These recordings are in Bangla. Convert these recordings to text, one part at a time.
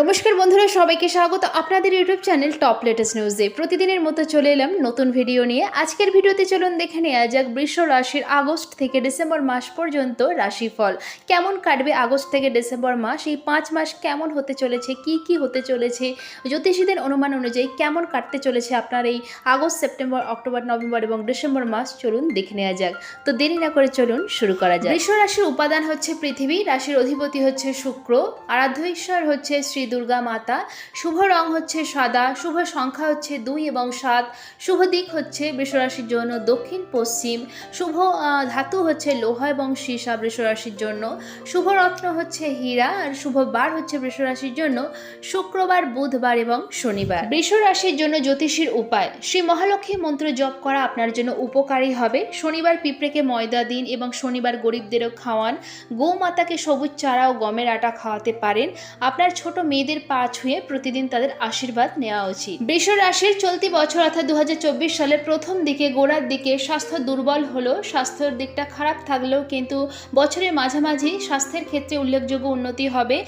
নমস্কার বন্ধুরা, সবাইকে স্বাগত আপনাদের ইউটিউব চ্যানেল টপ লেটেস্ট নিউজে। প্রতিদিনের মতো চলে এলাম নতুন ভিডিও নিয়ে। আজকের ভিডিওতে চলুন দেখে নেওয়া যাক বৃষ রাশির আগস্ট থেকে ডিসেম্বর মাস পর্যন্ত রাশিফল। কেমন কাটবে আগস্ট থেকে ডিসেম্বর মাস? এই পাঁচ মাস কেমন হতে চলেছে? কি কি হতে চলেছে? জ্যোতিষীদের অনুমান অনুযায়ী কেমন কাটতে চলেছে আপনার এই আগস্ট, সেপ্টেম্বর, অক্টোবর, নভেম্বর এবং ডিসেম্বর মাস? চলুন দেখে নেওয়া যাক। তো দেরি না করে চলুন শুরু করা যাক। বৃষ রাশির উপাদান হচ্ছে পৃথিবী। রাশির অধিপতি হচ্ছে শুক্র। আরাধ্য ঈশ্বর হচ্ছে শ্রী দুর্গা মাতা। শুভ রং হচ্ছে সাদা, শুভ সংখ্যা হচ্ছে দুই এবং সাত, শুভ দিক হচ্ছে বৃষরাশির জন্য দক্ষিণ, পশ্চিম। শুভ ধাতু হচ্ছে লোহা এবং সীসা বৃষরাশির জন্য। শুভ রত্ন হচ্ছে হীরা আর শুভ বার হচ্ছে বৃষরাশির জন্য শুক্রবার, বুধবার এবং শনিবার। বৃষরাশির জন্য জ্যোতিষীর উপায়। শ্রী মহালক্ষ্মী মন্ত্র জপ করা আপনার জন্য উপকারী হবে। শনিবার পিঁপড়েকে ময়দা দিন এবং শনিবার গরিবদেরও খাওয়ান। গোমাতাকে সবুজ চারা ও গমের আটা খাওয়াতে পারেন। আপনার ছোট মেয়েদের পা ছুঁয়ে প্রতিদিন তাদের আশীর্বাদ নেওয়া উচিত। বৃষ রাশির চলতি বছর অর্থাৎ দু হাজার চব্বিশ সালের প্রথম দিকে গোড়ার দিকে স্বাস্থ্য দুর্বল হলো, স্বাস্থ্যের দিকটা খারাপ থাকলেও কিন্তু বছরের মাঝামাঝি স্বাস্থ্যের ক্ষেত্রে উল্লেখযোগ্য উন্নতি হবে।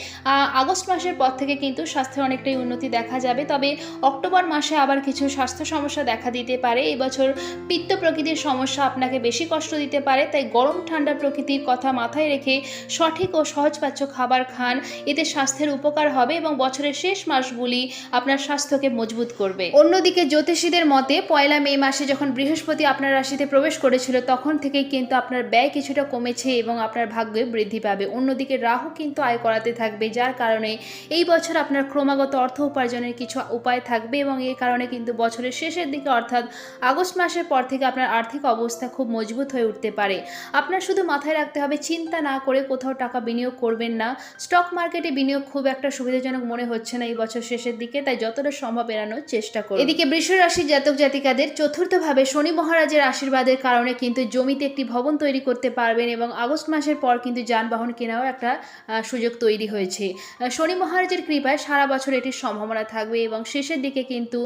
আগস্ট মাসের পর থেকে কিন্তু স্বাস্থ্যের অনেকটাই উন্নতি দেখা যাবে, তবে অক্টোবর মাসে আবার কিছু স্বাস্থ্য সমস্যা দেখা দিতে পারে। এবছর পিত্ত প্রকৃতির সমস্যা আপনাকে বেশি কষ্ট দিতে পারে, তাই গরম ঠান্ডা প্রকৃতির কথা মাথায় রেখে সঠিক ও সহজপাচ্য খাবার খান, এতে স্বাস্থ্যের উপকার হবে। এবং বছরের শেষ মাসগুলি আপনার স্বাস্থ্যকে মজবুত করবে। অন্যদিকে জ্যোতিষীদের মতে, পয়লা মে মাসে যখন বৃহস্পতি আপনার রাশিতে প্রবেশ করেছিল, তখন থেকেই কিন্তু আপনার ব্যয় কিছুটা কমেছে এবং আপনার ভাগ্যে বৃদ্ধি পাবে। অন্যদিকে রাহু কিন্তু আয় করাতে থাকবে, যার কারণে এই বছর আপনার ক্রমাগত অর্থ উপার্জনের কিছু উপায় থাকবে এবং এই কারণে কিন্তু বছরের শেষের দিকে, অর্থাৎ আগস্ট মাসের পর থেকে আপনার আর্থিক অবস্থা খুব মজবুত হয়ে উঠতে পারে। আপনার শুধু মাথায় রাখতে হবে, চিন্তা না করে কোথাও টাকা বিনিয়োগ করবেন না। স্টক মার্কেটে বিনিয়োগ খুব একটা সুবিধাজনক মনে হচ্ছে না এই বছর শেষের দিকে, তাই যতটা সম্ভব এড়ানোর চেষ্টা করুন। এদিকে বৃষ রাশির জাতক জাতিকাদের চতুর্থভাবে শনি মহারাজের আশীর্বাদের কারণে কিন্তু জমিতে একটি ভবন তৈরি করতে পারবেন এবং আগস্ট মাসের পর কিন্তু যানবাহন কেনাও একটা সুযোগ তৈরি হয়েছে। শনি মহারাজের কৃপায় সারা বছর এটির সম্ভাবনা থাকবে এবং শেষের দিকে কিন্তু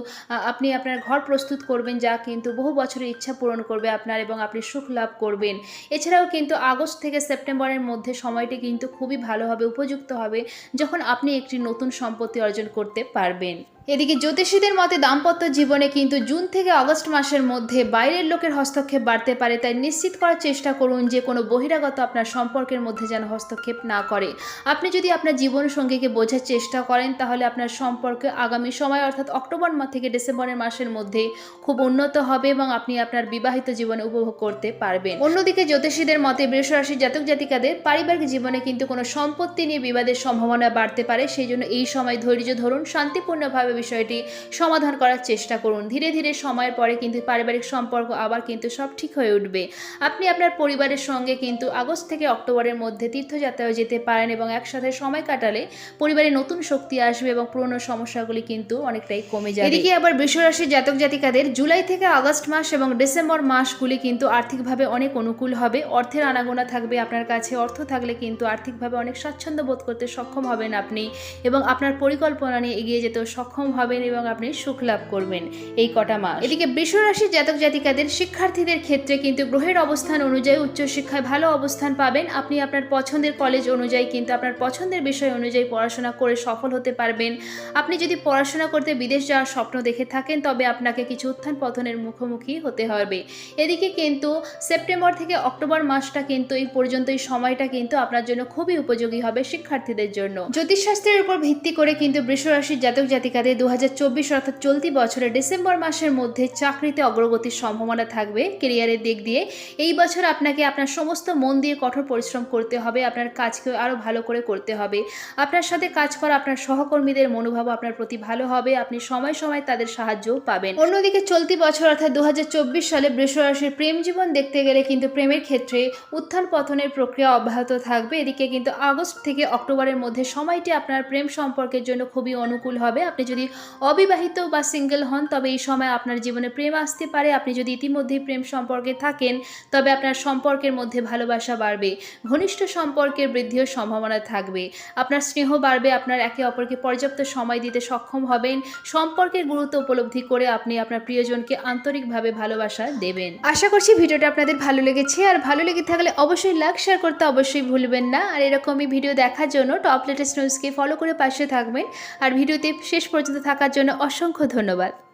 আপনি আপনার ঘর প্রস্তুত করবেন যা কিন্তু বহু বছরের ইচ্ছা পূরণ করবে আপনার এবং আপনি সুখ লাভ করবেন। এছাড়াও কিন্তু আগস্ট থেকে সেপ্টেম্বরের মধ্যে সময়টি কিন্তু খুবই ভালোভাবে উপযুক্ত হবে। যখন আপনি একটি নতুন সম্পত্তি অর্জন করতে পারবেন। এদিকে জ্যোতিষীদের মতে দাম্পত্য জীবনে কিন্তু জুন থেকে আগস্ট মাসের মধ্যে বাইরের লোকের হস্তক্ষেপ বাড়তে পারে, তাই নিশ্চিত করার চেষ্টা করুন যে কোনো বহিরাগত আপনার সম্পর্কের মধ্যে যেন হস্তক্ষেপ না করে। আপনি যদি আপনার জীবন সঙ্গীকে বোঝার চেষ্টা করেন, তাহলে আপনার সম্পর্কে আগামী সময়, অর্থাৎ অক্টোবর মাস থেকে ডিসেম্বরের মাসের মধ্যে খুব উন্নত হবে এবং আপনি আপনার বিবাহিত জীবনে উপভোগ করতে পারবেন। অন্যদিকে জ্যোতিষীদের মতে বৃষরাশির জাতক জাতিকাদের পারিবারিক জীবনে কিন্তু কোনো সম্পত্তি নিয়ে বিবাদের সম্ভাবনা বাড়তে পারে, সেই জন্য এই সময় ধৈর্য ধরুন, শান্তিপূর্ণভাবে বিষয়টি সমাধান করার চেষ্টা করুন। ধীরে ধীরে সময়ের পরে কিন্তু পারিবারিক সম্পর্ক আবার কিন্তু সব ঠিক হয়ে উঠবে। আপনি আপনার পরিবারের সঙ্গে কিন্তু আগস্ট থেকে অক্টোবরের মধ্যে তীর্থযাত্রায় যেতে পারেন এবং একসাথে সময় কাটালে পরিবারে নতুন শক্তি আসবে এবং পুরনো সমস্যাগুলি কিন্তু অনেকটাই কমে যাবে। এদিকে আবার বৃষরাশির জাতক জাতিকাদের জুলাই থেকে আগস্ট মাস এবং ডিসেম্বর মাসগুলি কিন্তু আর্থিকভাবে অনেক অনুকূল হবে। অর্থের আনাগোনা থাকবে আপনার কাছে, অর্থ থাকলে কিন্তু আর্থিকভাবে অনেক স্বাচ্ছন্দ্য বোধ করতে সক্ষম হবেন আপনি এবং আপনার পরিকল্পনা নিয়ে এগিয়ে যেতেও সক্ষম হবেন এবং আপনি সুখ লাভ করবেন এই কটা মাস। এদিকে বৃষরাশির জাতক জাতিকাদের শিক্ষার্থীদের ক্ষেত্রে কিন্তু গ্রহের অবস্থান অনুযায়ী উচ্চশিক্ষায় ভালো অবস্থান পাবেন। আপনি আপনার পছন্দের কলেজ অনুযায়ী কিন্তু আপনার পছন্দের বিষয় অনুযায়ী পড়াশোনা করে সফল হতে পারবেন। আপনি যদি পড়াশোনা করতে বিদেশ যাওয়ার স্বপ্ন দেখে থাকেন, তবে আপনাকে কিছু উত্থান পতনের মুখোমুখি হতে হবে। এদিকে কিন্তু সেপ্টেম্বর থেকে অক্টোবর মাসটা কিন্তু এই পর্যন্ত এই সময়টা কিন্তু আপনার জন্য খুবই উপযোগী হবে শিক্ষার্থীদের জন্য। জ্যোতিষশাস্ত্রের উপর ভিত্তি করে কিন্তু বৃষরাশির জাতক জাতিকাদের দু হাজার চব্বিশ অর্থাৎ চলতি বছরের ডিসেম্বর মাসের মধ্যে চাকরিতে অগ্রগতির সম্ভাবনা থাকবে। কেরিয়ারের দিক দিয়ে এই বছর আপনাকে আপনার সমস্ত মন দিয়ে কঠোর পরিশ্রম করতে হবে, আপনার কাজকে আরও ভালো করে করতে হবে। আপনার সাথে কাজ করা আপনার সহকর্মীদের মনোভাব আপনার প্রতি ভালো হবে, আপনি সময় সময় তাদের সাহায্যও পাবেন। অন্যদিকে চলতি বছর অর্থাৎ দু হাজার চব্বিশ সালে বৃষরাশির প্রেম জীবন দেখতে গেলে কিন্তু প্রেমের ক্ষেত্রে উত্থান পতনের প্রক্রিয়া অব্যাহত থাকবে। এদিকে কিন্তু আগস্ট থেকে অক্টোবরের মধ্যে সময়টি আপনার প্রেম সম্পর্কের জন্য খুবই অনুকূল হবে। আপনি যদি যদি অবিবাহিত বা সিঙ্গেল হন, তবে এই সময় আপনার জীবনে প্রেম আসতে পারে। আপনি যদি ইতিমধ্যেই প্রেম সম্পর্কে থাকেন, তবে আপনার সম্পর্কের মধ্যে ভালোবাসা বাড়বে, ঘনিষ্ঠ সম্পর্কের বৃদ্ধিও সম্ভাবনা থাকবে। আপনার স্নেহ বাড়বে, আপনার একে অপরকে পর্যাপ্ত সময় দিতে সক্ষম হবেন। সম্পর্কের গুরুত্ব উপলব্ধি করে আপনি আপনার প্রিয়জনকে আন্তরিকভাবে ভালোবাসা দেবেন। আশা করছি ভিডিওটা আপনাদের ভালো লেগেছে। আর ভালো লেগে থাকলে অবশ্যই লাইক, শেয়ার করতে অবশ্যই ভুলবেন না। আর এরকমই ভিডিও দেখার জন্য টপ লেটেস্ট নিউজকে ফলো করে পাশে থাকবেন। আর ভিডিওতে শেষ পর্যন্ত থাকার জন্য অসংখ্য ধন্যবাদ।